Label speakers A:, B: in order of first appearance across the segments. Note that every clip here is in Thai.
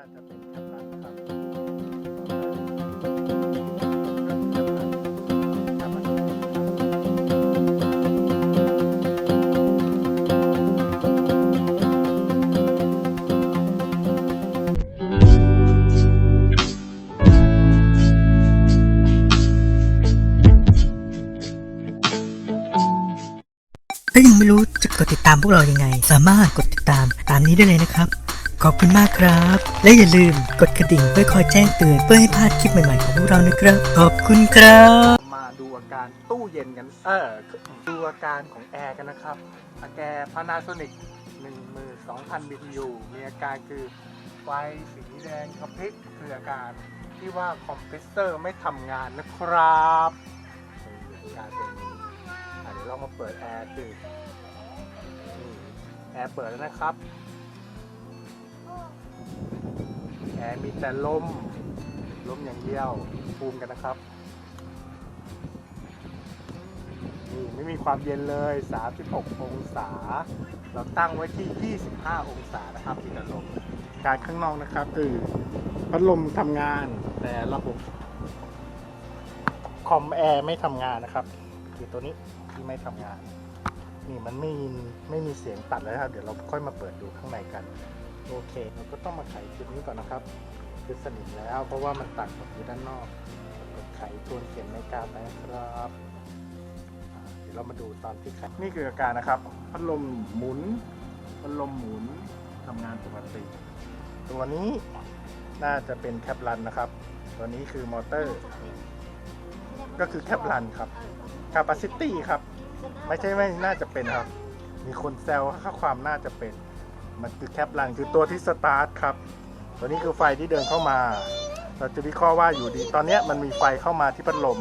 A: าจะเป็นแคปลันครับ
B: ถ้ายังไม่รู้จะกดติดตามพวกเรายังไง สามารถกดติดตามตามนี้ได้เลยนะครับ ขอบคุณมากครับ และอย่าลืมกดกระดิ่งเพื่อคอยแจ้งเตือน เพื่อให้พลาดคลิปใหม่ๆของพวกเรานะครับ ขอบคุณครับ
A: มาดูอาการตู้เย็นกัน เออดูอาการของแอร์กันนะครับอาแก Panasonic 12,000 BTU มีอาการคือไฟสีแดงกระพริบคืออาการที่ว่าคอมเพรสเซอร์ไม่ทำงานนะครับอาการเป็นนี้อะเดี๋ยวเรามาเปิดแอร์ดูแอร์เปิดแล้วนะครับ แอร์มีแต่ลม ลมอย่างเดียวภูมิกันนะครับนี่ไม่มีความเย็นเลย 36 องศา เราตั้งไว้ที่ 25 องศานะครับที่พัดลม การข้างนอกนะครับคือพัดลมทำงานแต่ระบบคอมแอร์ไม่ทำงานนะครับ คือตัวนี้ที่ไม่ทำงาน นี่มันไม่ไม่มีเสียงตัดเลยครับ เดี๋ยวเราค่อยมาเปิดดูข้างในกัน โอเคเราก็ต้องมาไขจุดนี้ก่อนนะครับ คือสนิทแล้วเพราะว่ามันตัดกับอยู่ด้านนอกกดไขทวนเข็มในกาไปนะครับเดี๋ยวเรามาดูตอนที่ไขนี่คืออาการนะครับพัดลมหมุนพัดลมหมุนทำงานปกติตัวนี้น่าจะเป็นแคปรันนะครับ ตัวนี้คือมอเตอร์ ก็คือแคปรันครับ capacity ครับ ไม่ใช่ไม่น่าจะเป็นครับ มีคนแซวค่าความน่าจะเป็น มันคือแคปรันคือตัวที่สตาร์ทครับ ตัวนี้คือไฟที่เดินเข้ามา เราจะวิเคราะห์ว่าอยู่ดี ตอนนี้มันมีไฟเข้ามาที่พัดลม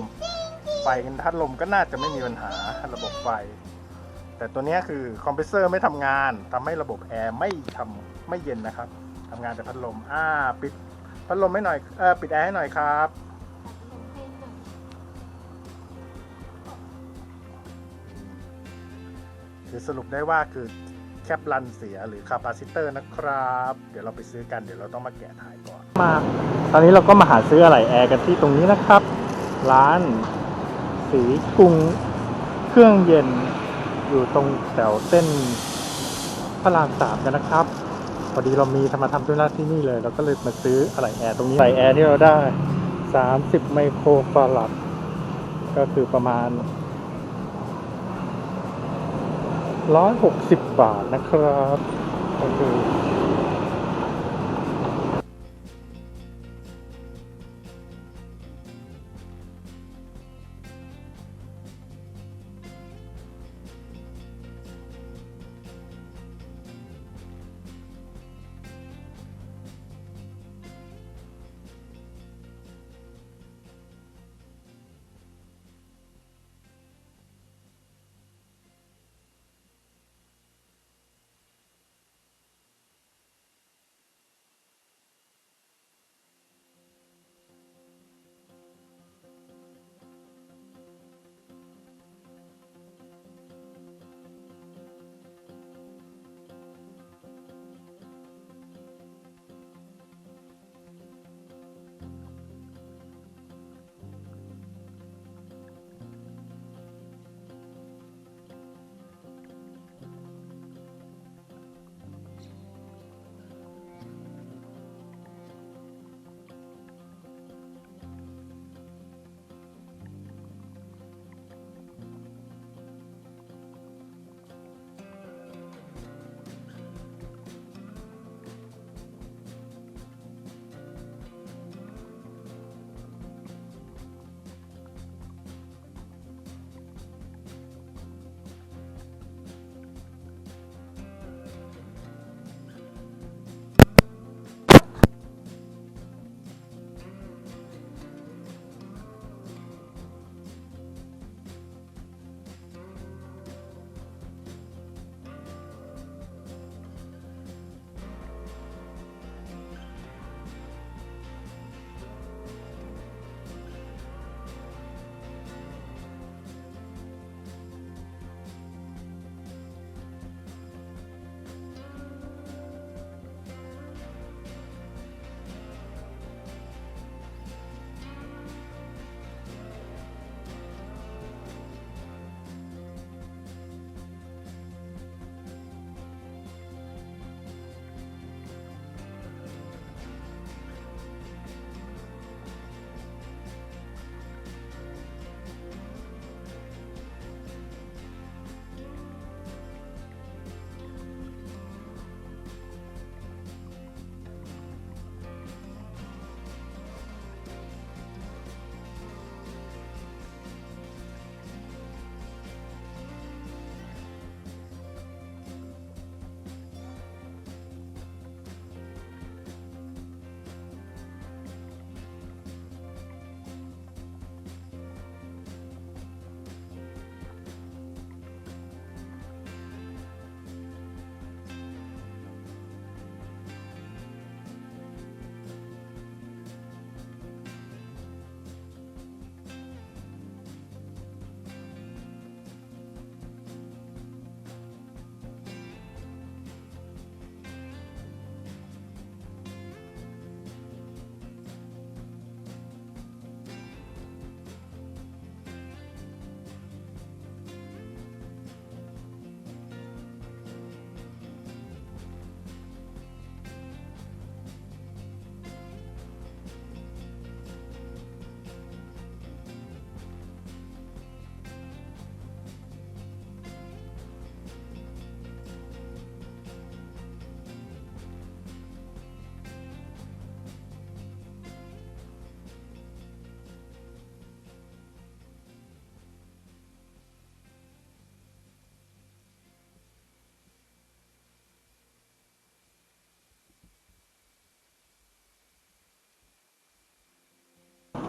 A: ไฟกันพัดลมก็น่าจะไม่มีปัญหาระบบไฟ แต่ตัวนี้คือคอมเพรสเซอร์ไม่ทำงานทำให้ระบบแอร์ไม่ทำไม่เย็นนะครับทำงานแต่พัดลม อ่า ปิดพัดลมให้หน่อยเออปิดแอร์ให้หน่อยครับคือสรุปได้ว่าคือ แคปลันเสียหรือคาปาซิเตอร์นะครับ เดี๋ยวเราไปซื้อกันเดี๋ยวเราต้องมาแกะถ่ายก่อนมา ตอนนี้เราก็มาหาซื้ออะไรแอร์กันที่ตรงนี้นะครับ ร้านสีกรุงเครื่องเย็นอยู่ตรงแถวเส้นพระรามสามกันนะครับพอดีเรามีทำมาทำธุระที่นี่เลย เราก็เลยมาซื้ออะไรแอร์ตรงนี้อะไรแอร์ที่เราได้ 30 ไมโครฟาราดก็คือประมาณ 160 บาทนะครับก็คื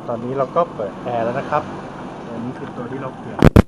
A: ตอนนี้เราก็เปิดแอร์แล้วนะครับอันนี้คือตัวที่เราเปลี่ยน